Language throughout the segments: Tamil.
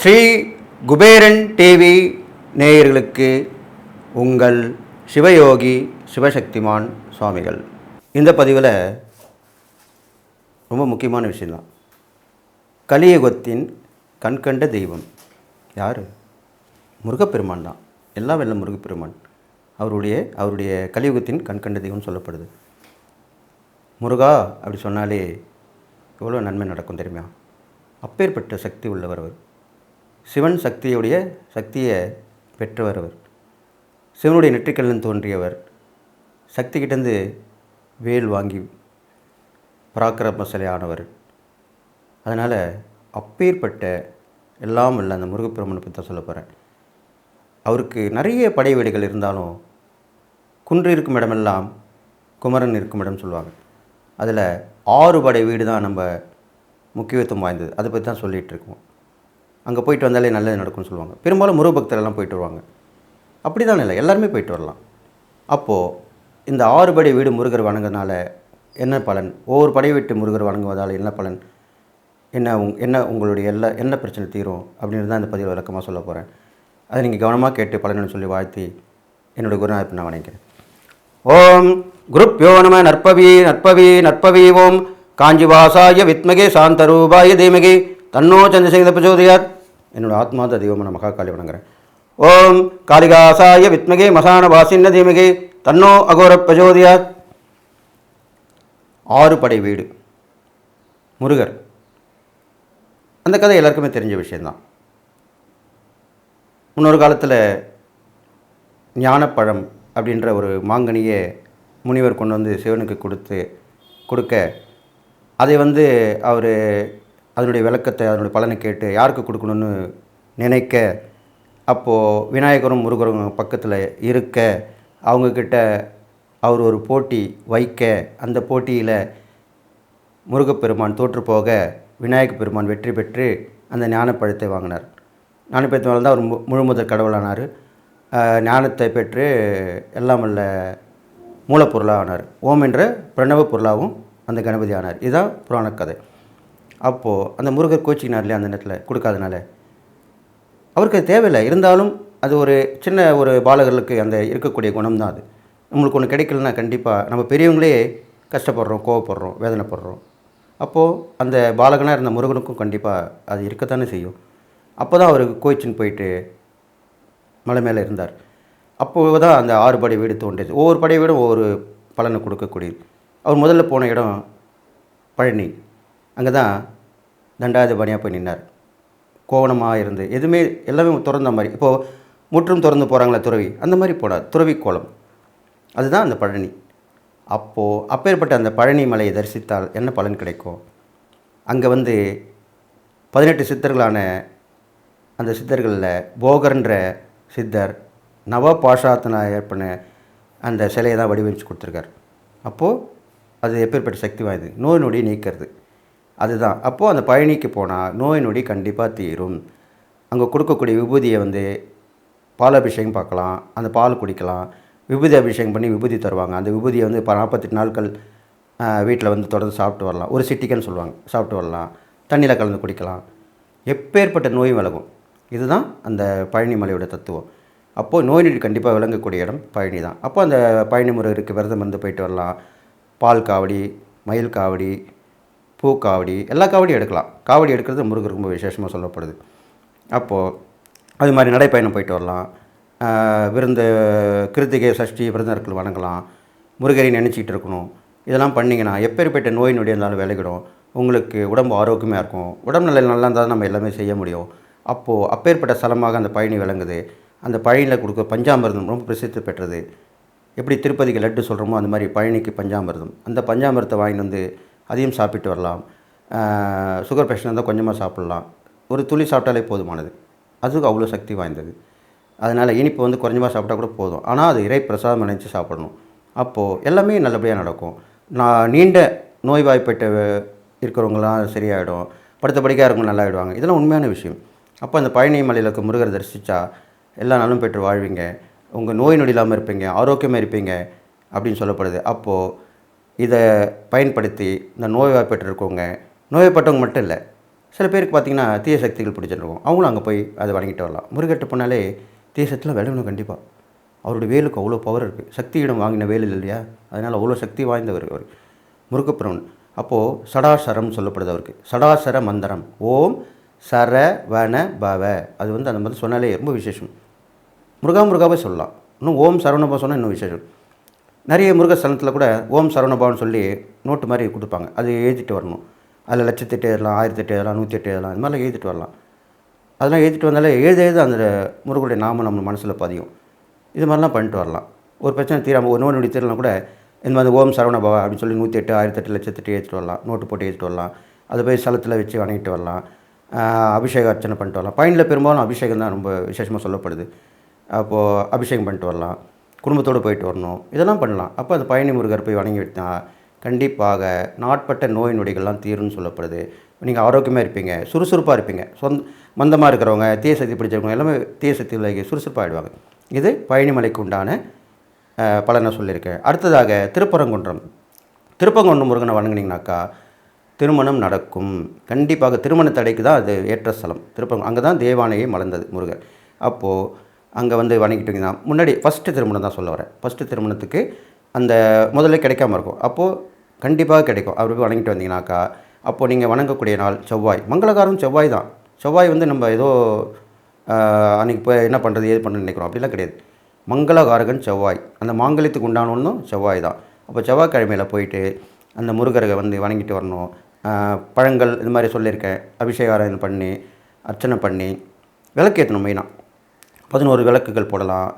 ஸ்ரீ குபேரன் டிவி நேயர்களுக்கு உங்கள் சிவயோகி சிவசக்திமான் சுவாமிகள். இந்த பதிவில் ரொம்ப முக்கியமான விஷயந்தான் கலியுகத்தின் கண்கண்ட தெய்வம். யார்? முருகப்பெருமான் தான். எல்லாம் வெல்ல முருகப்பெருமான். அவருடைய அவருடைய கலியுகத்தின் கண்கண்ட தெய்வம் சொல்லப்படுது. முருகா அப்படி சொன்னாலே எவ்வளோ நன்மை நடக்கும் தெரியுமா? அப்பேற்பட்ட சக்தி உள்ளவர் அவர். சிவன் சக்தியுடைய சக்தியை பெற்றவர் அவர். சிவனுடைய நெற்றிக்கல்லன் தோன்றியவர். சக்தி கிட்டேருந்து வேல் வாங்கி பராக்கிரமசாலி ஆனவர் அதனால் அப்பேற்பட்ட எல்லாம் இல்லை அந்த முருகப்பெருமனை பற்றி தான் சொல்ல போகிறேன் அவருக்கு நிறைய படை வீடுகள் இருந்தாலும் குன்று இருக்கும் இடமெல்லாம் குமரன் இருக்கும் இடம் சொல்லுவாங்க. அதில் ஆறு படை வீடு தான் நம்ம முக்கியத்துவம் வாய்ந்தது. அதை பற்றி தான் சொல்லிகிட்டு இருக்கோம் அங்கே போயிட்டு வந்தாலே நல்லது நடக்கும்னு சொல்லுவாங்க. பெரும்பாலும் முருகபக்தர் எல்லாம் போயிட்டு வருவாங்க. அப்படி தான் இல்லை எல்லாருமே போயிட்டு வரலாம். அப்போது இந்த ஆறு படை வீடு முருகர் வணங்குறதுனால என்ன பலன்? ஒவ்வொரு படை வீட்டு முருகர் வணங்குவதால் என்ன பலன்? என்ன உங் என்ன உங்களுடைய எல்லா என்ன பிரச்சனை தீரும்? அப்படின்னு தான் இந்த பதிவில் விளக்கமாக சொல்ல போகிறேன். அதை நீங்கள் கவனமாக கேட்டு பலன்னு சொல்லி வாழ்த்தி என்னோடய குருநாதத்தை நான் வணங்கிக்கிறேன். ஓம் குருப்பியோ நம நற்பவி நற்பவி நற்பவி ஓம். காஞ்சிவாசாய வித்மகே சாந்தரூபாய தீமகி. தன்னோ சந்திரசேகர பிரச்சோதயாத். என்னோட ஆத்மாத தெய்வமான மகாகாளி வணங்குறேன். ஓம் காளிகாசாய வித்மகே மசான வாசின்ன தீமகி. தன்னோ அகோர பிரச்சோதயாத். ஆறு படை வீடு. முருகர். அந்த கதை எல்லாருக்குமே தெரிஞ்ச விஷயந்தான். முன்னொரு காலத்தில் ஞானப்பழம் அப்படின்ற ஒரு மாங்கனியை முனிவர் கொண்டு வந்து சிவனுக்கு கொடுத்து கொடுக்க அதை வந்து அவர் அதனுடைய விளக்கத்தை அதனுடைய பலனை கேட்டு யாருக்கு கொடுக்கணும்னு நினைக்க அப்போது விநாயகரும் முருகரும் பக்கத்தில் இருக்க அவங்கக்கிட்ட அவர் ஒரு போட்டி வைக்க அந்த போட்டியில் முருகப்பெருமான் தோற்று போக விநாயக பெருமான் வெற்றி பெற்று அந்த ஞானப்பழத்தை வாங்கினார். ஞானப்பழத்தை வாழ்ந்தால் அவர் மு- முழு முதல் கடவுளானார் ஞானத்தை பெற்று எல்லாம் வல்ல மூலப்பொருளாக ஆனார் ஓம் என்ற பிரணவ பொருளாகவும் அந்த கணபதி ஆனார் இதுதான் புராண கதை. அப்போது அந்த முருகர் கோச்சிக்கினார் இல்லையா அந்த நேரத்தில் கொடுக்காதனால? அவருக்கு அது தேவையில்லை. இருந்தாலும் அது ஒரு சின்ன ஒரு பாலகர்களுக்கு அந்த இருக்கக்கூடிய குணம் தான் அது. நம்மளுக்கு ஒன்று கிடைக்கலன்னா கண்டிப்பாக நம்ம பெரியவங்களே கஷ்டப்படுறோம் கோவப்படுறோம் வேதனைப்படுறோம். அப்போது அந்த பாலகனாக இருந்த முருகனுக்கும் கண்டிப்பாக அது இருக்கத்தானே செய்யும். அப்போ தான் அவர் கோச்சின்னு போயிட்டு மலை மேலே இருந்தார். அப்போது தான் அந்த ஆறு படை வீடு தோன்றியது. ஒவ்வொரு படை வீடும் ஒவ்வொரு பலனை கொடுக்கக்கூடியது. அவர் முதல்ல போன இடம் பழனி. அங்கே தான் தண்டாதிபதியாக போய் நின்னார். கோவணமாக இருந்து. எதுவுமே எல்லாமே திறந்த மாதிரி. இப்போது முற்றும் திறந்து போகிறாங்களே துறவி. அந்த மாதிரி போனார். துறவி கோலம். அதுதான் அந்த பழனி. அப்போது அப்பேற்பட்ட அந்த பழனி மலையை தரிசித்தால் என்ன பலன் கிடைக்கும்? அங்கே வந்து பதினெட்டு சித்தர்களான அந்த சித்தர்களில் போகர்ன்ற சித்தர் நவ பாஷாத்தனாயர் பண்ண அந்த சிலையை தான் வடிவமைச்சு கொடுத்துருக்கார். அப்போது அது எப்பேற்பட்ட சக்தி வாய்ந்தது? நோய் நொடி நீக்கிறது. அதுதான். அப்போது அந்த பழனிக்கு போனால் நோய் நொடி கண்டிப்பாக தீரும். அங்கே கொடுக்கக்கூடிய விபூதியை வந்து பால் அபிஷேகம் பார்க்கலாம். அந்த பால் குடிக்கலாம். விபூதி அபிஷேகம் பண்ணி விபூதி தருவாங்க. அந்த விபூதியை வந்து இப்போ நாற்பத்தெட்டு நாட்கள் வீட்டில் வந்து தொடர்ந்து சாப்பிட்டு வரலாம். ஒரு சிட்டிக்கன்னு சொல்லுவாங்க. சாப்பிட்டு வரலாம். தண்ணியில் கலந்து குடிக்கலாம். எப்பேற்பட்ட நோயும் விலகும்? இதுதான் அந்த பழனி மலையோட தத்துவம். அப்போது நோய் நொடி கண்டிப்பாக விளங்கக்கூடிய இடம் பழனி தான். அப்போ அந்த பழனி முருகருக்கு விரதம் இருந்து போயிட்டு வரலாம். பால் காவடி மயில் காவடி பூ காவடி எல்லா காவடியும் எடுக்கலாம். காவடி எடுக்கிறது முருகர் ரொம்ப விசேஷமாக சொல்லப்படுது. அப்போது அது மாதிரி நடைப்பயணம் போயிட்டு வரலாம். விருந்த விருந்து கிருத்திகை சஷ்டி விருந்தர்கள் வணங்கலாம். முருகரை நினச்சிக்கிட்டு இருக்கணும். இதெல்லாம் பண்ணிங்கன்னா எப்பேற்பட்ட நோய் நொடி இருந்தாலும் விலகிடும். உங்களுக்கு உடம்பு ஆரோக்கியமாக இருக்கும். உடம்பு நிலை நல்லா இருந்தால் தான் நம்ம எல்லாமே செய்ய முடியும். அப்போது அப்பேற்பட்ட ஸ்தலமாக அந்த பயணி விளங்குது. அந்த பழனியில் கொடுக்க பஞ்சாமிர்தம் ரொம்ப பிரசித்தி பெற்றது. எப்படி திருப்பதிக்கு லட்டு சொல்கிறோமோ அந்த மாதிரி பழனிக்கு பஞ்சாமிர்தம். அந்த பஞ்சாமிரத்தை வாங்கிட்டு வந்து அதையும் சாப்பிட்டு வரலாம். சுகர் பேஷண்ட் இருந்தால் கொஞ்சமாக சாப்பிட்லாம். ஒரு துளி சாப்பிட்டாலே போதுமானது. அதுக்கு அவ்வளோ சக்தி வாய்ந்தது. அதனால் இனிப்பு வந்து கொஞ்சமாக சாப்பிட்டா கூட போதும். ஆனால் அது இறை பிரசாதம் நினச்சி சாப்பிடணும். அப்போது எல்லாமே நல்லபடியாக நடக்கும். நான் நீண்ட நோய்வாய்ப்பட்ட இருக்கிறவங்களாம் சரியாயிடும். படுத்த படிக்காக இருக்கவங்க நல்லாயிடுவாங்க. இதெல்லாம் உண்மையான விஷயம். அப்போ அந்த பழனி மலையில் இருக்க முருகரை தரிசித்தா எல்லா நாளும் பெற்று வாழ்வீங்க. உங்கள் நோய் நொடி இல்லாமல் இருப்பீங்க ஆரோக்கியமாக இருப்பீங்க அப்படின்னு சொல்லப்படுது. அப்போது இதை பயன்படுத்தி இந்த நோய்வாய்ப்பட்டிருக்கவங்க நோய்வாய்ப்பட்டவங்க மட்டும் இல்லை சில பேருக்கு பார்த்தீங்கன்னா தீய சக்திகள் பிடிச்சிருக்கும் அவங்களும் அங்கே போய் அதை வணங்கிட்டு வரலாம். முருகர்கிட்ட போனாலே தீய சக்திலாம் விளையணும் கண்டிப்பாக அவருடைய வேலுக்கு அவ்வளோ பவர் இருக்குது சக்தியிடம் வாங்கின வேலு இல்லையா? அதனால் அவ்வளோ சக்தி வாய்ந்தவர் அவர் முருகப்பெருமன் அப்போது சடாசரம் சொல்லப்படுது அவருக்கு. சடாசர மந்திரம். ஓம் சர வன பவ. அது வந்து அந்த மாதிரி சொன்னாலே ரொம்ப விசேஷம். முருகா முருகாவே சொல்லலாம். இன்னும் ஓம் சரவணபா சொன்னால் இன்னும் விசேஷம். நிறைய முருகஸ்தலத்தில் கூட ஓம் சரவணபான்னு சொல்லி நோட்டு மாதிரி கொடுப்பாங்க. அது எழுதிட்டு வரணும். அதில் லட்சத்தெட்டு எழுதலாம் ஆயிரத்தெட்டு எழுதலாம் நூற்றி எட்டு எழுதலாம் இந்த மாதிரிலாம் எழுதிட்டு வரலாம். அதெல்லாம் எழுதிட்டு வந்தாலே எழுத எழுத அந்த முருகனுடைய நாமம் நம்ம மனசில் பதியும். இது மாதிரிலாம் பண்ணிட்டு வரலாம். ஒரு பிரச்சனை தீராமல் ஒரு நோய் நொடி தீரலாம் கூட இந்த மாதிரி ஓம் சரவணபவா அப்படின்னு சொல்லி நூற்றி எட்டு ஆயிரத்தெட்டு லட்சத்தெட்டு எழுதிட்டு வரலாம். நோட்டு போட்டு எழுதிட்டு வரலாம். அதை போய் ஸ்தலத்தில் வச்சு வணங்கிட்டு வரலாம். அபிஷேக அர்ச்சனை பண்ணிட்டு வரலாம். பயனில் பெரும்பாலும் அபிஷேகம் தான் ரொம்ப விசேஷமாக சொல்லப்படுது. அப்போது அபிஷேகம் பண்ணிட்டு வரலாம். குடும்பத்தோடு போயிட்டு வரணும். இதெல்லாம் பண்ணலாம். அப்போ அந்த பழனி முருகர் போய் வணங்கி விட்டா கண்டிப்பாக நாட்பட்ட நோய் நொடிகள்லாம் தீரும்னு சொல்லப்படுது. நீங்கள் ஆரோக்கியமாக இருப்பீங்க. சுறுசுறுப்பாக இருப்பீங்க. சொந்த மந்தமாக இருக்கிறவங்க தீய சக்தி பிடிச்சவங்க எல்லாமே தீய சக்தி விலகி சுறுசுறுப்பாகிடுவாங்க இது பழனிமலைக்கு உண்டான பலனை சொல்லியிருக்கேன் அடுத்ததாக திருப்பரங்குன்றம். திருப்பரங்குன்றம் முருகனை வணங்கினீங்கனாக்கா திருமணம் நடக்கும். கண்டிப்பாக திருமண தடைக்கு தான் அது ஏற்ற ஸ்தலம். திருப்பரங்கு அங்கே தான் தேவானையை மலர்ந்தது முருகர். அப்போது அங்கே வந்து வணங்கிட்டீங்கன்னா முன்னாடி ஃபஸ்ட்டு திருமணம் தான் சொல்ல வரேன். ஃபஸ்ட்டு திருமணத்துக்கு அந்த முதல்ல கிடைக்காம இருக்கும். அப்போது கண்டிப்பாக கிடைக்கும். அவர் போய் வணங்கிட்டு வந்தீங்கன்னாக்கா அப்போது நீங்கள் வணங்கக்கூடிய நாள் செவ்வாய். மங்களகாரம் செவ்வாய் தான். செவ்வாய் வந்து நம்ம ஏதோ அன்றைக்கி போய் என்ன பண்ணுறது ஏது பண்ணுறது நினைக்கிறோம். அப்படிலாம் கிடையாது. மங்களகாரகன் செவ்வாய். அந்த மாங்கல்யத்துக்கு உண்டான ஒன்றும் செவ்வாய் தான். அப்போ செவ்வாய்க்கிழமையில் போயிட்டு அந்த முருகரை வந்து வணங்கிட்டு வரணும். பழங்கள் இது மாதிரி சொல்லியிருக்கேன். அபிஷேகாரம் பண்ணி அர்ச்சனை பண்ணி விளக்கேற்றணும் மெயினாக பதினோரு விளக்குகள் போடலாம்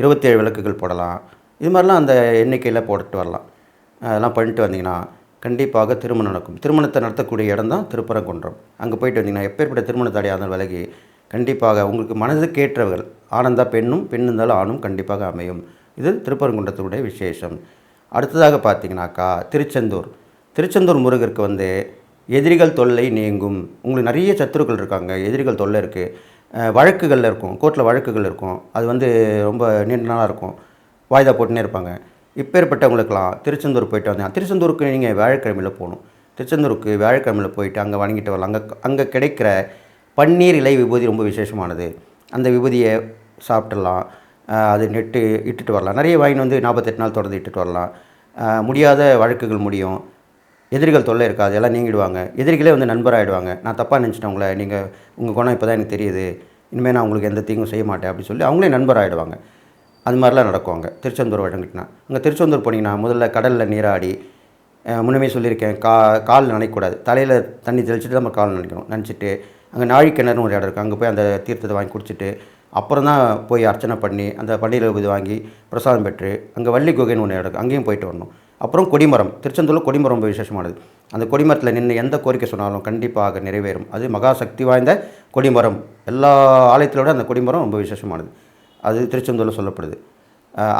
இருபத்தேழு விளக்குகள் போடலாம். இது மாதிரிலாம் அந்த எண்ணிக்கையில் போட்டுட்டு வரலாம். அதெல்லாம் பண்ணிட்டு வந்தீங்கன்னா கண்டிப்பாக திருமணம் நடக்கும். திருமணத்தை நடத்தக்கூடிய இடம் தான் திருப்பரங்குன்றம். அங்கே போயிட்டு வந்தீங்கன்னா எப்பேற்பட்ட திருமண தடையாத விலகி கண்டிப்பாக உங்களுக்கு மனதுக்கேற்றவர்கள் ஆனந்தா பெண்ணும் பெண் இருந்தாலும் ஆணும் கண்டிப்பாக அமையும். இது திருப்பரங்குன்றத்தினுடைய விசேஷம். அடுத்ததாக பார்த்தீங்கன்னாக்கா திருச்செந்தூர். திருச்செந்தூர் முருகருக்கு வந்து எதிரிகள் தொல்லை நீங்கும். உங்களுக்கு நிறைய சத்துருக்கள் இருக்காங்க. எதிரிகள் தொல்லை இருக்குது வழக்குகளில் இருக்கும். கோர்ட்டில் வழக்குகள் இருக்கும். அது வந்து ரொம்ப நீண்ட நாளாக இருக்கும். வாய்தா போட்டுனே இருப்பாங்க. இப்பேற்பட்டவங்களுக்கெல்லாம் திருச்செந்தூர் போயிட்டு வந்தேன். திருச்செந்தூருக்கு நீங்கள் வியாழக்கிழமையில் போகணும். திருச்செந்தூருக்கு வியாழக்கிழமையில் போயிட்டு அங்கே வணங்கிட்டு வரலாம். அங்கே அங்கே கிடைக்கிற பன்னீர் இலை விபூதி ரொம்ப விசேஷமானது. அந்த விபூதியை சாப்பிட்டுடலாம். அது நெட்டு இட்டுட்டு வரலாம். நிறைய வாங்கி வந்து நாற்பத்தெட்டு நாள் தொடர்ந்து இட்டுட்டு வரலாம். முடியாத வழக்குகள் முடியும். எதிரிகள் தொல்லை இருக்காது எல்லாம் நீங்கிடுவாங்க. எதிரிகளே வந்து நண்பராகிடுவாங்க நான் தப்பாக நினச்சிட்டேன் உங்களை. நீங்கள் உங்கள் குணம் இப்போ தான் எனக்கு தெரியுது. இனிமேல் நான் உங்களுக்கு எந்த தீங்கும் செய்ய மாட்டேன் அப்படின்னு சொல்லி அவங்களே நண்பராகிடுவாங்க அது மாதிரிலாம் நடக்கும் அங்கே. திருச்செந்தூர் வழங்கிட்டுனா. அங்கே திருச்செந்தூர் போனீங்கன்னா முதல்ல கடலில் நீராடி முன்னமே சொல்லியிருக்கேன் கா கால் நினைக்கக்கூடாது தலையில் தண்ணி தெளிச்சிட்டு தான் நம்ம கால் நினைக்கணும். நினச்சிட்டு அங்கே நாழிக்கிணறுனு ஒரு இடம் இருக்குது அங்கே போய் அந்த தீர்த்தத்தை வாங்கி குடிச்சிட்டு அப்புறம் தான் போய் அர்ச்சனை பண்ணி அந்த பன்னீர் இது வாங்கி பிரசாதம் பெற்று அங்கே வள்ளி குகைன்னு ஒன்று இடம் இருக்குது அங்கேயும் போயிட்டு வரணும். அப்புறம் கொடிமரம் திருச்செந்தூரில் கொடிமரம் ரொம்ப விசேஷமானது. அந்த கொடிமரத்தில் நின்று எந்த கோரிக்கை சொன்னாலும் கண்டிப்பாக நிறைவேறும். அது மகா சக்தி வாய்ந்த கொடிமரம். எல்லா ஆலயத்திலோட அந்த கொடிமரம் ரொம்ப விசேஷமானது. அது திருச்செந்தூரில் சொல்லப்படுது.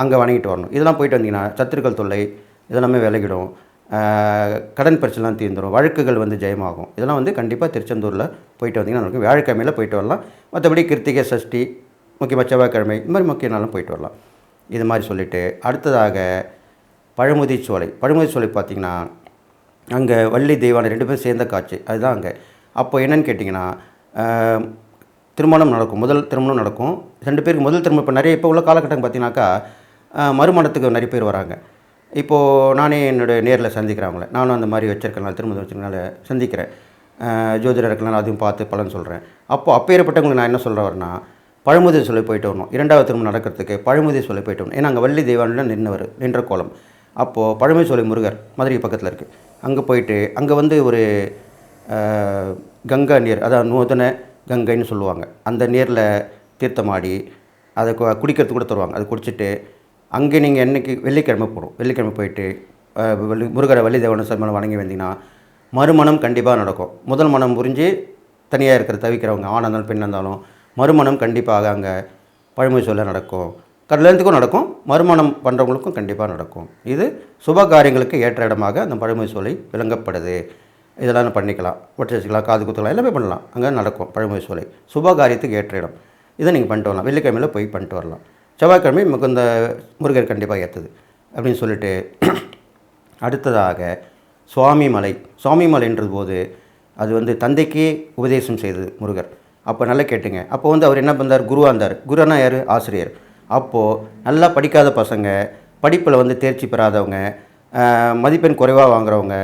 அங்கே வணங்கிட்டு வரணும். இதெல்லாம் போயிட்டு வந்தீங்கன்னா சத்துருக்கள் தொல்லை இதெல்லாமே விலகிடும். கடன் பிரச்சனைலாம் தீர்ந்துடும் வழக்குகள் வந்து ஜெயமாகும். இதெல்லாம் வந்து கண்டிப்பாக திருச்செந்தூரில் போயிட்டு வந்தீங்கன்னா நமக்கு வியாழக்கிழமையில் போயிட்டு வரலாம். மற்றபடி கிருத்திகை சஷ்டி முக்கியமாக செவ்வாய்க்கிழமை இது மாதிரி முக்கிய நாளும் போயிட்டு வரலாம். இது மாதிரி சொல்லிவிட்டு அடுத்ததாக பழமுதி சோலை. பழமுதி சோலை பார்த்திங்கன்னா அங்கே வள்ளி தெய்வானை ரெண்டு பேரும் சேர்ந்த காட்சி. அதுதான் அங்கே. அப்போ என்னன்னு கேட்டிங்கன்னா திருமணம் நடக்கும். முதல் திருமணம் நடக்கும். ரெண்டு பேருக்கு முதல் திருமணம். இப்போ நிறைய இப்போ உள்ள காலகட்டம் பார்த்தீங்கன்னாக்கா மறுமணத்துக்கு நிறைய பேர் வராங்க. இப்போது நானே என்னுடைய நேரில் சந்திக்கிறேன் அவங்கள நானும் அந்த மாதிரி வச்சிருக்கனால திருமணம் வச்சிருக்கனால சந்திக்கிறேன். ஜோதிடர் இருக்கலாம் அதையும் பார்த்து பலன் சொல்கிறேன் அப்போ அப்பேற்பட்டவங்களுக்கு நான் என்ன சொல்கிற வரேன்னா பழமுதிர் சொல்லி போயிட்டு வரணும். இரண்டாவது திருமணம் நடக்கிறதுக்கு பழமுதிர் சொல்லி போயிட்டு வரணும். ஏன்னா அங்கே வள்ளி தெய்வானில் நின்றவர் நின்ற கோலம். அப்போது பழமை சோலை முருகர் மதுரை பக்கத்தில் இருக்குது அங்கே போயிட்டு அங்கே வந்து ஒரு கங்கா நீர் அதாவது நூதன கங்கைன்னு சொல்லுவாங்க. அந்த நீரில் தீர்த்தமாடி அதை கு- குடிக்கிறதுக்கு கூட தருவாங்க. அதை குடிச்சிட்டு அங்கே நீங்கள் என்னைக்கு வெள்ளிக்கிழமை போகணும். வெள்ளிக்கிழமை போயிட்டு ஆஹ், முருகரை வள்ளி தேவன சம்மனை வணங்கி வந்தீங்கன்னா மறுமணம் கண்டிப்பாக நடக்கும். முதல் மனம் புரிஞ்சு தனியாக இருக்கிற தவிக்கிறவங்க ஆணாக இருந்தாலும் பெண் இருந்தாலும் மறுமணம் கண்டிப்பாக அங்கே பழமை சொல்ல நடக்கும். கல்யாணத்துக்கும் நடக்கும் மறுமணம் பண்ணுறவங்களுக்கும் கண்டிப்பாக நடக்கும். இது சுப காரியங்களுக்கு ஏற்ற இடமாக அந்த பழமொழி சோலை விளங்கப்படுது. இதெல்லாம் பண்ணிக்கலாம். ஒற்றை வச்சுக்கலாம் காது குத்துக்கலாம் எல்லாமே பண்ணலாம். அங்கே நடக்கும் பழமொழி சோலை சுப காரியத்துக்கு ஏற்ற இடம். இதை நீங்கள் பண்ணிட்டு வரலாம். வெள்ளிக்கிழமையில் போய் பண்ணிட்டு வரலாம். செவ்வாய்க்கிழமை மிகுந்த முருகர் கண்டிப்பாக ஏற்றுது அப்படின்னு சொல்லிட்டு அடுத்ததாக சுவாமி மலை. சுவாமி மலைன்றது போது அது வந்து தந்தைக்கே உபதேசம் செய்தது முருகர். அப்போ நல்லா கேட்டுங்க. அப்போ வந்து அவர் என்ன பண்ணார்? குருவாக இருந்தார். குருனா யார்? ஆசிரியர். அப்போது நல்லா படிக்காத பசங்க படிப்பில் வந்து தேர்ச்சி பெறாதவங்க மதிப்பெண் குறைவாக வாங்குறவங்க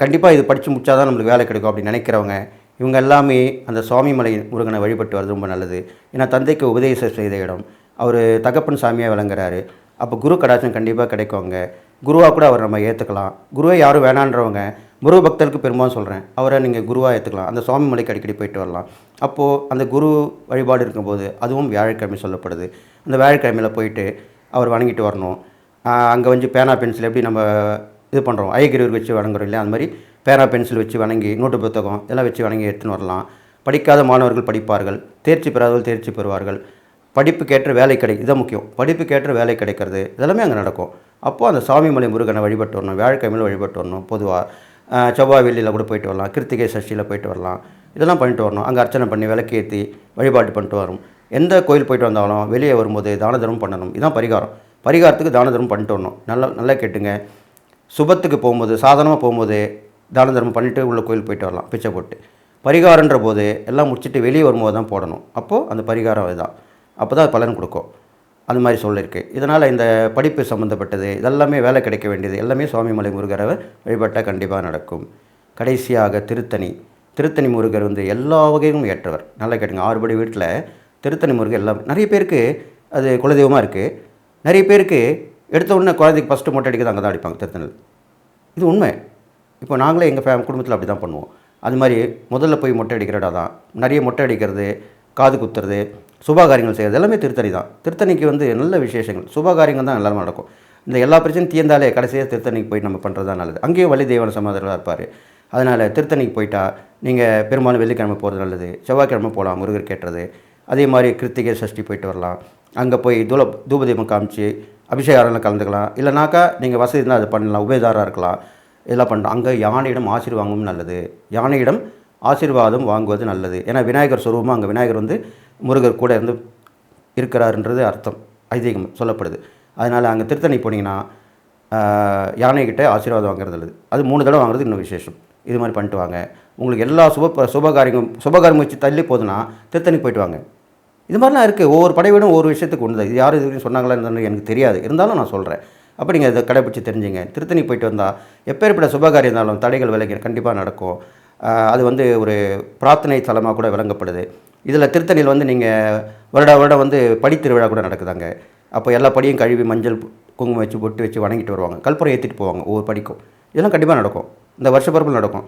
கண்டிப்பாக இது படித்து முடிச்சாதான் நம்மளுக்கு வேலை கிடைக்கும் அப்படின்னு நினைக்கிறவங்க இவங்க எல்லாமே அந்த சுவாமிமலை முருகனை வழிபட்டு வர்றது ரொம்ப நல்லது. ஏன்னா தந்தைக்கு உபதேசம் செய்த இடம். அவர் தகப்பன் சாமியாக விளங்குறாரு. அப்போ குரு கடாச்சம் கண்டிப்பாக கிடைக்குங்க. குருவாக கூட அவர் நம்ம ஏற்றுக்கலாம் குருவை யாரும் வேணான்றவங்க முருக பக்தருக்கு பெரும்பாலும் சொல்கிறேன் அவரை நீங்கள் குருவாக ஏற்றுக்கலாம் அந்த சுவாமி மலைக்கு அடிக்கடி போயிட்டு வரலாம். அப்போது அந்த குரு வழிபாடு இருக்கும்போது அதுவும் வியாழக்கிழமை சொல்லப்படுது. அந்த வியாழக்கிழமையில் போயிட்டு அவர் வணங்கிட்டு வரணும். அங்கே வந்து பேனா பென்சில் எப்படி நம்ம இது பண்ணுறோம் ஐகிரிவர் வச்சு வணங்குறோம் இல்லையா? அந்த மாதிரி பேனா பென்சில் வச்சு வணங்கி நோட்டு புத்தகம் இதெல்லாம் வச்சு வணங்கி எடுத்துன்னு வரலாம். படிக்காத மாணவர்கள் படிப்பார்கள். தேர்ச்சி பெறாதவர்கள் தேர்ச்சி பெறுவார்கள். படிப்புக்கேற்ற வேலை கிடை இதான் முக்கியம். படிப்புக்கேற்ற வேலை கிடைக்கிறது இதெல்லாமே அங்கே நடக்கும். அப்போது அந்த சாமிமலை முருகனை வழிபட்டு வரணும் வியாழக்கிழமையில் வழிபட்டு வரணும் பொதுவாக செவ்வாய் வெள்ளியில் கூட போயிட்டு வரலாம் கிருத்திகை சஷ்டியில் போயிட்டு வரலாம். இதெல்லாம் பண்ணிட்டு வரணும். அங்கே அர்ச்சனை பண்ணி விளக்கேற்றி வழிபாடு பண்ணிட்டு வரும். எந்த கோயில் போயிட்டு வந்தாலும் வெளியே வரும்போது தான தர்மம் பண்ணணும். இதுதான் பரிகாரம். பரிகாரத்துக்கு தான தர்மம் பண்ணிட்டு வரணும். நல்லா நல்லா கேட்டுங்க. சுபத்துக்கு போகும்போது சாதாரணமாக போகும்போது தான தர்மம் பண்ணிவிட்டு உள்ள கோயில் போயிட்டு வரலாம். பிச்சை போட்டு. பரிகாரன்ற போது எல்லாம் முடிச்சுட்டு வெளியே வரும்போது தான் போடணும். அப்போது அந்த பரிகாரம் இதுதான் அப்போ தான் பலன் கொடுக்கும். அது மாதிரி சொல்லியிருக்கு. இதனால் இந்த படிப்பு சம்மந்தப்பட்டது இதெல்லாமே வேலை கிடைக்க வேண்டியது எல்லாமே சுவாமிமலை முருகரை வழிபட்டால் கண்டிப்பாக நடக்கும். கடைசியாக திருத்தணி. திருத்தணி முருகர் வந்து எல்லா வகையிலும் ஏற்றவர். நல்லா கேட்டுங்க. ஆறுபடி வீட்டில் திருத்தணி முருகன் எல்லாம். நிறைய பேருக்கு அது குலதெய்வமாக இருக்குது நிறைய பேருக்கு எடுத்த உடனே குழந்தைக்கு ஃபஸ்ட்டு மொட்டை அடிக்கிறது அங்கே தான் அடிப்பாங்க திருத்தணியில். இது உண்மை. இப்போ நாங்களே எங்கள் ஃபே குடும்பத்தில் அப்படி தான் பண்ணுவோம். அது மாதிரி முதல்ல போய் மொட்டை அடிக்கிற இடம் தான் நிறைய மொட்டை அடிக்கிறது காது குத்துறது சுபகாரியங்கள் செய்கிறது எல்லாமே திருத்தணி தான். திருத்தணிக்கு வந்து நல்ல விசேஷங்கள். சுபகாரியங்கள் தான் எல்லாமே நடக்கும். இந்த எல்லா பிரச்சனையும் தீர்ந்தாலே கடைசியாக திருத்தணிக்கு போய் நம்ம பண்ணுறது தான் நல்லது. அங்கேயும் வள்ளி தெய்வான சமாதராக இருப்பார். அதனால் திருத்தணிக்கு போயிட்டா நீங்கள் பெரும்பாலும் வெள்ளிக்கிழமை போகிறது நல்லது செவ்வாய்க்கிழமை போகலாம் முருகர் கேட்டுறது அதே மாதிரி கிருத்திகை சஷ்டி போயிட்டு வரலாம். அங்கே போய் தூல தூபதீபம் காமிச்சு அபிஷேகாரில் கலந்துக்கலாம். இல்லைனாக்கா நீங்கள் வசதி இருந்தால் அது பண்ணலாம். உபயதாராக இருக்கலாம். இதெல்லாம் பண்ணுறோம் அங்கே யானையிடம் ஆசீர்வாங்கவும் நல்லது. யானையிடம் ஆசீர்வாதம் வாங்குவது நல்லது. ஏன்னா விநாயகர் சொரூபமாக அங்கே விநாயகர் வந்து முருகர் கூட இருந்து இருக்கிறாருன்றது அர்த்தம். ஐதீகம் சொல்லப்படுது. அதனால் அங்கே திருத்தணி போனீங்கன்னா ஆஹ், யானைகிட்ட ஆசீர்வாதம் வாங்குறது நல்லது. அது மூணு தடவை வாங்குறது இன்னும் விசேஷம். இது மாதிரி பண்ணிட்டு வாங்க. உங்களுக்கு எல்லா சுப சுபகாரியங்களும் சுபகாரியம் வச்சு தள்ளி போதுன்னா திருத்தணிக்கு போயிட்டு வாங்க. இது மாதிரிலாம் இருக்குது ஒவ்வொரு படைவிடும் ஒவ்வொரு விஷயத்துக்கு ஒன்று இது யார் இது சொன்னாங்களா எனக்கு தெரியாது. இருந்தாலும் நான் சொல்கிறேன் அப்போ நீங்கள் இதை கடைபிடிச்சி தெரிஞ்சுங்க. திருத்தணி போயிட்டு வந்தால் எப்பேற்பட்ட சுபகாரியம் இருந்தாலும் தடைகள் விலகி கண்டிப்பாக நடக்கும். அது வந்து ஒரு பிரார்த்தனை தலமாக கூட விளங்கப்படுது. இதில் திருத்தணியில் வந்து நீங்கள் வருட வருடம் வந்து படித்திருவிழா கூட நடக்குதாங்க. அப்போ எல்லா படியும் கழுவி மஞ்சள் குங்குமம் வச்சு பொட்டு வச்சு வணங்கிட்டு வருவாங்க. கல்புரம் ஏற்றிட்டு போவாங்க ஒவ்வொரு படிக்கும். இதெல்லாம் கண்டிப்பாக நடக்கும். இந்த வருஷ பரப்பில் நடக்கும்.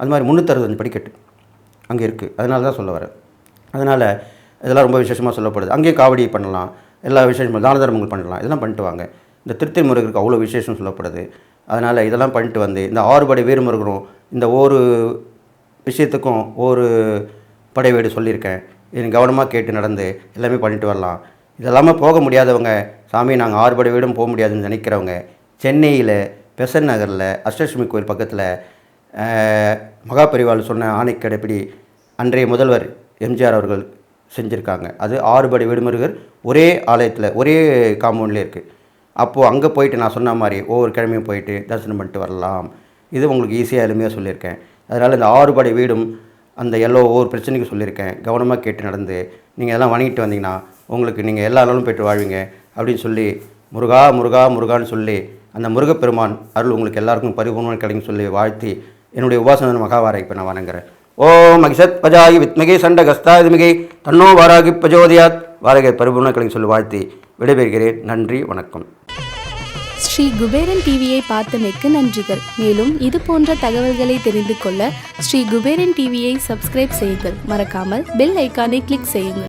அது மாதிரி முந்நூற்றறுபத்தஞ்சு படிக்கட்டு அங்கே இருக்குது அதனால தான் சொல்ல வரேன். அதனால் இதெல்லாம் ரொம்ப விசேஷமாக சொல்லப்படுது. அங்கேயும் காவடி பண்ணலாம். எல்லா விசேஷமும் தான தர்மங்கள் பண்ணலாம் இதெல்லாம் பண்ணிட்டு வாங்க. இந்த திருத்தி முருகருக்கு அவ்வளோ விசேஷம் சொல்லப்படுது. அதனால் இதெல்லாம் பண்ணிட்டு வந்து இந்த ஆறுபடை வீரமுருகரும் இந்த ஒவ்வொரு விஷயத்துக்கும் ஒரு படை வீடு சொல்லியிருக்கேன். இது கவனமாக கேட்டு நடந்து எல்லாமே பண்ணிட்டு வரலாம். இதெல்லாமல் போக முடியாதவங்க சாமி நாங்கள் ஆறுபடை வீடும் போக முடியாதுன்னு நினைக்கிறவங்க சென்னையில் பெசன் நகரில் அஷ்டலட்சுமி கோயில் பக்கத்தில் மகாபரிவாள் சொன்ன ஆணைக்கடைப்படி அன்றைய முதல்வர் எம்ஜிஆர் அவர்கள் செஞ்சுருக்காங்க. அது ஆறுபடை விடுமுருகர் ஒரே ஆலயத்தில் ஒரே காம்பவுண்ட்லேயே இருக்குது அப்போது அங்கே போயிட்டு நான் சொன்ன மாதிரி ஒவ்வொரு கிழமையும் போயிட்டு தரிசனம் பண்ணிட்டு வரலாம். இது உங்களுக்கு ஈஸியாக எளிமையாக சொல்லியிருக்கேன். அதனால் இந்த ஆறுபடை வீடும் அந்த எல்லோ ஒவ்வொரு பிரச்சனைக்கும் சொல்லியிருக்கேன். கவனமாக கேட்டு நடந்து நீங்கள் எல்லாம் வணங்கிட்டு வந்தீங்கன்னா உங்களுக்கு நீங்கள் எல்லா நாளும் போய்ட்டு வாழ்வீங்க அப்படின்னு சொல்லி முருகா முருகா முருகான்னு சொல்லி அந்த முருகப்பெருமான் அருள் உங்களுக்கு எல்லாருக்கும் பரிபூர்ணம் கிடைக்கும் சொல்லி வாழ்த்தி என்னுடைய உபாசன மகாவாரை இப்போ நான் வணங்குறேன். ஓம் அகிசத் பஜாயி வித்மகி சண்டகஸ்தாதிமிகை. தன்னோ வாராகி பிரஜோதியாத். வாரகை பரிபூர்ணம் சொல்லி வாழ்த்தி விடைபெறுகிறேன். நன்றி வணக்கம். ஸ்ரீ குபேரன் டிவியை பார்த்தமைக்கு நன்றிகள். மேலும் இது போன்ற தகவல்களை தெரிந்து கொள்ள ஸ்ரீ குபேரன் டிவியை சப்ஸ்கிரைப் செய்யுங்கள். மறக்காமல் பெல் ஐக்கானை கிளிக் செய்யுங்கள்.